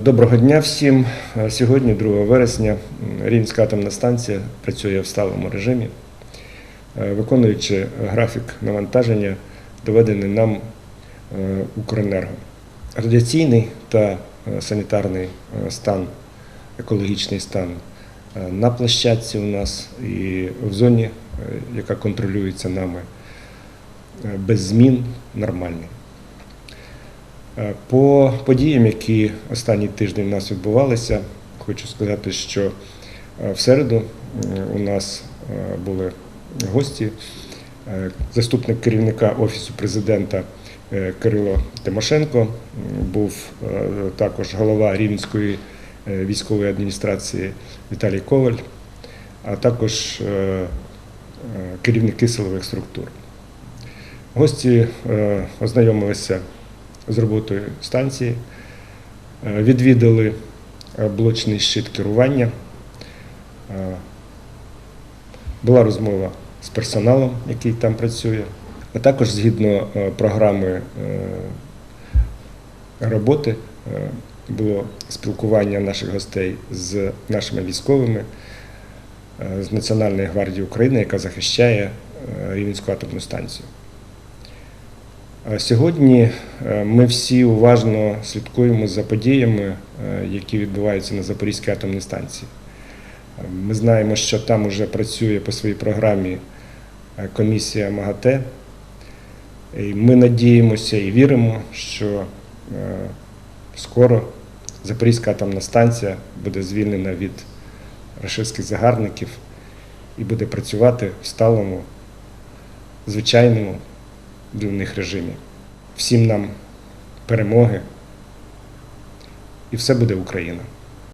Доброго дня всім. Е, Сьогодні, 2 вересня, Рівненська атомна станція працює в сталому режимі, Е, виконуючи графік навантаження, доведений нам е, Укренерго. Радіаційний та санітарний стан, екологічний стан на площадці у нас і в зоні, яка контролюється нами, без змін нормальний. Е, По подіям, які останній тиждень у нас відбувалися, хочу сказати, що е, в середу у нас е, були гості. Е, Заступник керівника Офісу президента е, Кирило Тимошенко, був е, також голова Рівненської е, військової адміністрації Віталій Коваль, а також е, е, керівники силових структур. Гості е, ознайомилися з роботою станції, е, відвідали е, блочний щит керування. Е, Була розмова з персоналом, який там працює, а також згідно програми роботи було спілкування наших гостей з нашими військовими, з Національної гвардії України, яка захищає Рівненську атомну станцію. Сьогодні е, ми всі уважно слідкуємо за подіями, е, які відбуваються на Запорізькій атомній станції. Е, Ми знаємо, що там вже працює по своїй програмі комісія МАГАТЕ. І ми надіємося і віримо, що скоро Запорізька атомна станція буде звільнена від рашистських загарбників і буде працювати в сталому, звичайному для них режимі. Всім нам перемоги, і все буде Україна.